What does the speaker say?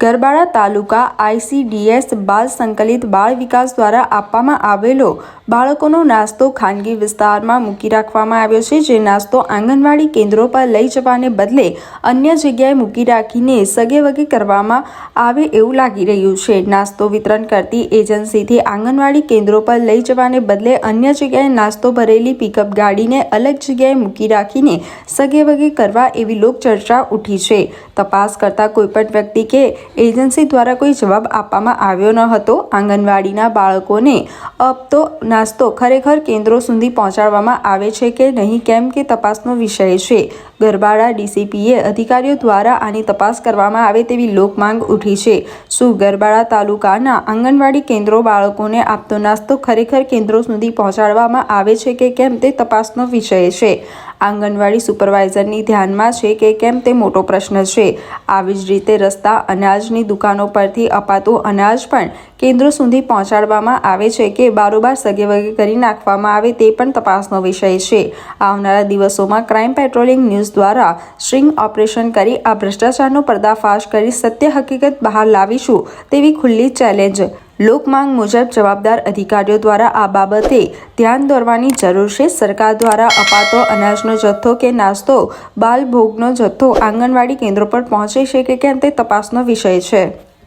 ગરબાડા તાલુકા ICDS બાળ સંકલિત બાળ વિકાસ દ્વારા આપવામાં આવેલો બાળકોનો નાસ્તો ખાનગી વિસ્તારમાં મૂકી રાખવામાં આવ્યો છે, જે નાસ્તો આંગણવાડી કેન્દ્રો પર લઈ જવાને બદલે અન્ય જગ્યાએ મૂકી રાખીને સગેવગે કરવામાં આવે એવું લાગી રહ્યું છે. નાસ્તો વિતરણ કરતી એજન્સીથી આંગણવાડી કેન્દ્રો પર લઈ જવાને બદલે અન્ય જગ્યાએ નાસ્તો ભરેલી પિકઅપ ગાડીને અલગ જગ્યાએ મૂકી રાખીને સગેવગે કરવા એવી લોકચર્ચા ઉઠી છે. તપાસ કરતા કોઈપણ વ્યક્તિ કે એજન્સી દ્વારા કોઈ જવાબ આપવામાં આવ્યો ન હતો. આંગણવાડીના બાળકોને આપતો નાસ્તો ખરેખર કેન્દ્રો સુધી પહોંચાડવામાં આવે છે કે નહીં, કેમ કે તપાસનો વિષય છે. ગરબાડા ડીસીપીએ અધિકારીઓ દ્વારા આની તપાસ કરવામાં આવે તેવી લોકમાંગ ઉઠી છે. શું ગરબાડા તાલુકાના આંગણવાડી કેન્દ્રો બાળકોને આપતો નાસ્તો ખરેખર કેન્દ્રો સુધી પહોંચાડવામાં આવે છે કે કેમ તે તપાસનો વિષય છે. આંગણવાડી સુપરવાઇઝરની ધ્યાનમાં છે કે કેમ તે મોટો પ્રશ્ન છે. આવી જ રીતે રસ્તા, અનાજની દુકાનો પરથી અપાતું અનાજ પણ કેન્દ્રો સુધી પહોંચાડવામાં આવે છે કે બારોબાર સગે વગે કરી નાખવામાં આવે તે પણ તપાસનો વિષય છે. આવનારા દિવસોમાં ક્રાઇમ પેટ્રોલિંગ ન્યૂઝ દ્વારા સ્ટ્રિંગ ઓપરેશન કરી આ ભ્રષ્ટાચારનો પર્દાફાશ કરી સત્ય હકીકત બહાર લાવીશું તેવી ખુલ્લી ચેલેન્જ. લોકમાંગ મુજબ જવાબદાર અધિકારીઓ દ્વારા આ બાબતે ધ્યાન દોરવાની જરૂર છે. સરકાર દ્વારા અપાતો અનાજનો જથ્થો કે નાસ્તો, બાલભોગનો જથ્થો આંગણવાડી કેન્દ્રો પર પહોંચે છે કે કેમ તે તપાસનો વિષય છે.